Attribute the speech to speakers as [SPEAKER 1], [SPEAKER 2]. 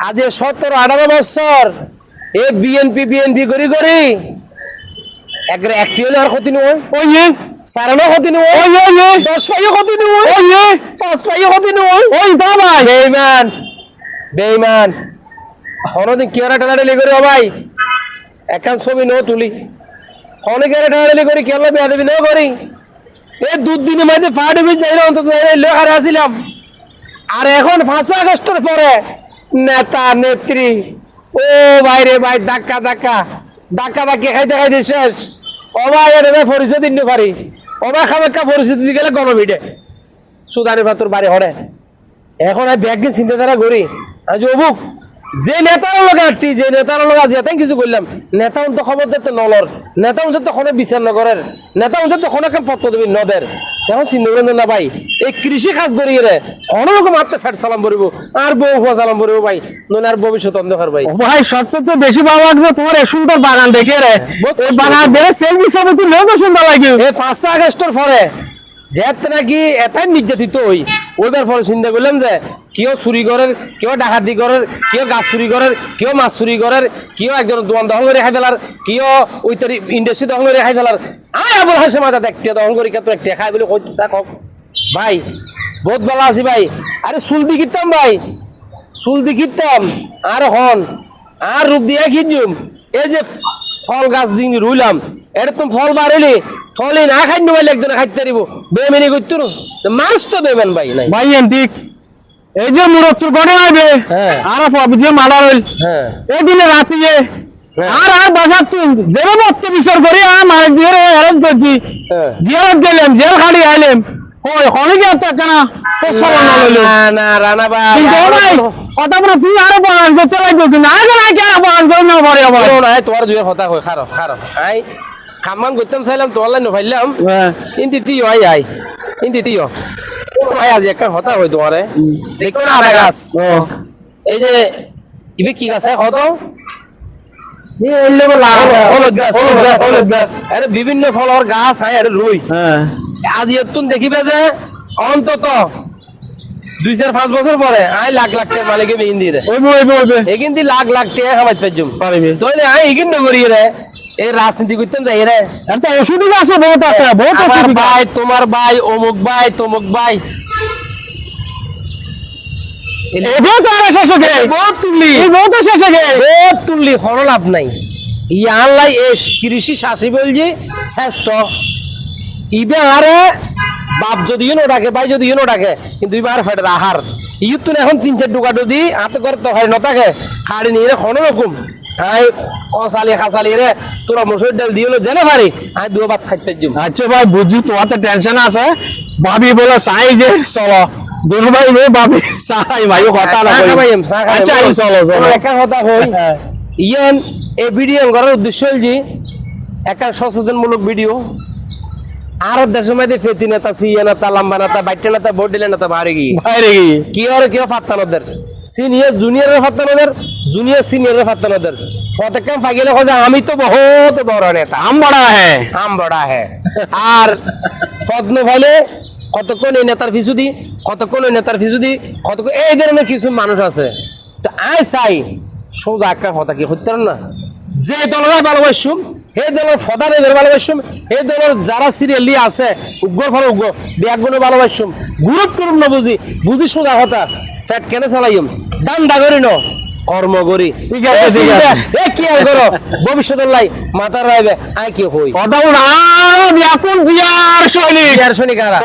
[SPEAKER 1] আজ বছর এ BNP BNP করি করি একরে একটি হলে আর ক্ষতি নয়
[SPEAKER 2] ওই যে
[SPEAKER 1] সারানো ক্ষতি নয়
[SPEAKER 2] ওই ওই
[SPEAKER 1] দশ পাইও ক্ষতি নয়
[SPEAKER 2] ওই যে
[SPEAKER 1] পাঁচ পাইও ক্ষতি নয়
[SPEAKER 2] ওই তা ভাই
[SPEAKER 1] বেইমান বেইমান হনদিন কিয়ারা টানাটালি করি ভাই। একান ছবি নো তুলি। হনে কিয়ারা টানাটালি করি কেলা বেয়া দেবি নো করি। এ দুধ দিনের মাঝে ফাটে বেশ যাই অন্তত লেখারে আসিলাম। আর এখন পাঁচই আগস্টের পরে নেতা, নেত্রী, ও ভাই রে ভাই, ধাক্কা ধাক্কা। ধাক্কা, ধাক্কি খাইতে খাইতে শেষ। ভাই, এর ভাই পরিচয় দিন পারি ভাই খাবাক্কা পরিচয় দিতে গেলে গণভিডে সুদানি ভাতর বাড়ি হরে। এখন আমি ব্যাগকে চিন্তাধারা করি। আজ অবুক যে নেতার লোক আটটি যে নেতার লোক আজ এতাই কিছু করলাম নেতা তো খবর দিতে নলর নেতা উঠে তো খনে বিচার নগরের নেতা উঠে তো খনে পত্র দেবি নদের। এখন চিন্তা না ভাই এই কৃষি কাজ করি রে কোনো রকম হাতে ফ্যাট সালাম করিব আর বউ ফুয়া সালাম করিব ভাই। নইলে আর ভবিষ্যৎ অন্ধকার ভাই।
[SPEAKER 2] ভাই সবচেয়ে বেশি ভালো লাগছে তোমার এই সুন্দর বাগান দেখে রে বাগান দেখে সেলফি ছবি তুলে তো সুন্দর লাগে
[SPEAKER 1] এই পাঁচটা আগস্টের পরে যেতে নাকি এটাই নির্যাতিত হই ওইবার পরে চিন্তা করলাম যে কেউ চুরি করের কেউ ডাকাতি করের কেউ গাছ চুরি করের কেউ মাছ চুরি করের কেউ একজন দোকান দখল করে খাই ফেলার কেউ ওই তারি ইন্ডাস্ট্রি দখল করে খাই ফেলার আয় আবুল হাসে মাথা একটা দখল করি কত একটা খাই বলে কইতে থাক ভাই, বহুত ভালো আছি ভাই। আরে চুল দি কিনতাম ভাই। চুল দি কিনতাম আর হন আর রূপ দিয়ে কিনজুম এই যে ফল গাছ যিনি রুইলাম এটা তুমি ফল বাড়িলি ফলে না খাই নেবাইলে একজনে খাইতে পারিব বেমেনি করতো মানুষ তো বেমেন ভাই, নাই।
[SPEAKER 2] ভাই ঠিক এই যে ঘটনা হবে।
[SPEAKER 1] হ্যাঁ।
[SPEAKER 2] আর সব যে মার্ডার হইল
[SPEAKER 1] হ্যাঁ।
[SPEAKER 2] এই দিনে রাতে যে
[SPEAKER 1] হ্যাঁ।
[SPEAKER 2] আর আর বাসার তুই যেভাবে মত্ত বিচার করি আর মারে দিয়ে হেরান করছি।
[SPEAKER 1] হ্যাঁ।
[SPEAKER 2] গেলাম জেল খাড়ি আইলাম ওই অনেকে একটা কেনা? প্রচলন
[SPEAKER 1] না না রানা ভাই
[SPEAKER 2] কিন্তু কথা বলে তুই আরও বাগান করতে লাগবে কিন্তু আগে না কেন বাগান করে না পারে আবার।
[SPEAKER 1] কোনো নাই তোমার কথা কই খারো খারো। আই খামান করতাম চাইলাম তোমার লাইন ভাইলাম।
[SPEAKER 2] হ্যাঁ।
[SPEAKER 1] ইন্দি তিও আই আই। ইন্দি তিও আই আজ একটা কথা দেখো না আরে গাছ। এই যে ইবে কি গাছ কত? বিভিন্ন ফলের গাছ হয় আরে রুই।
[SPEAKER 2] হ্যাঁ।
[SPEAKER 1] আজ এতুন দেখিবে যে অন্তত দুই চার পাঁচ বছর পরে আই লাখ লাখ টাকা মালিকে মেহিন দিয়ে দেয়। এগিন দি লাখ লাখ টাকা খাবার পাইছুম
[SPEAKER 2] পারিবে।
[SPEAKER 1] তাহলে আই এগিন নগরি রে এই রাজনীতি করতেন যাই রে
[SPEAKER 2] একটা ওষুধ আছে বহুত আছে বহুত ওষুধ
[SPEAKER 1] ভাই তোমার ভাই অমুক ভাই তমুক ভাই
[SPEAKER 2] এবে তো আর শেষ গে
[SPEAKER 1] বহুত তুললি
[SPEAKER 2] এই বহুত শেষ গে
[SPEAKER 1] বহুত তুললি কোনো লাভ নাই। ইয়ানলাই এ কৃষি শাসি বলছি শ্রেষ্ঠ। ইবে আরে বাপ যদি ডাকে ভাই যদি ইউনো ডাকে কিন্তু আহার। এখন তিন চার টুকা যদি হাতে করে তো হয় নতাকে খাড়ি নিয়ে কোনো রকম। আই কসালি খাসালি রে তোরা মসুর ডাল দিয়ে জেনে পারি আই দুটো ভাত খাইতে
[SPEAKER 2] আচ্ছা ভাই বুঝি তোমার তো টেনশন আছে? ভাবি বলে চাই যে চলো। দুনু ভাই রে ভাবি চাই ভাই কথা না কই। আচ্ছা এই চলো চলো।
[SPEAKER 1] কোনো একা কথা হই ইয়ান এই ভিডিও করার উদ্দেশ্য হল যে একটা সচেতনমূলক ভিডিও। আর দেশের মধ্যে ফেতি নেতা সিয়া নেতা লাম্বা নেতা বাইটে নেতা বডিলে নেতা বাহারে গিয়ে।
[SPEAKER 2] বাইরে কি
[SPEAKER 1] কি আর কেউ ফাত্তানোদের সিনিয়র জুনিয়রের ফাত্তানোদের জুনিয়র সিনিয়রের প্রত্যেকটা ফাগিলে খোঁজা আমি তো বহুত বড় নেতা।
[SPEAKER 2] আম বড়া হ্যাঁ
[SPEAKER 1] আম বড়া হে। আর পদ্ম ভাইলে কতক্ষণ এই নেতার পিছু দি? কতক্ষণ ওই নেতার পিছু দি? কতক্ষণ এই ধরনের কিছু মানুষ আছে। তো আই চাই সোজা একটা কথা কি হতে না? যে দলের ভালোবাসুম সেই দলের ফদার এদের ভালোবাসুম সেই দলের যারা সিরিয়ালি আছে উগ্র ফল উগ্র ব্যাগুনে ভালোবাসুম গ্রুপ টুরুপ না বুঝি বুঝি সোজা কথা ফ্যাট কেন চালাইম? দান দাগরি ন কর্ম করি
[SPEAKER 2] ঠিক আছে, ঠিক আছে।
[SPEAKER 1] এ কি আর করো ভবিষ্যতের লাই মাথার রাইবে আই কি হই
[SPEAKER 2] বল না ব্যাকুল জিয়ার সৈনিক।
[SPEAKER 1] শুনি কারা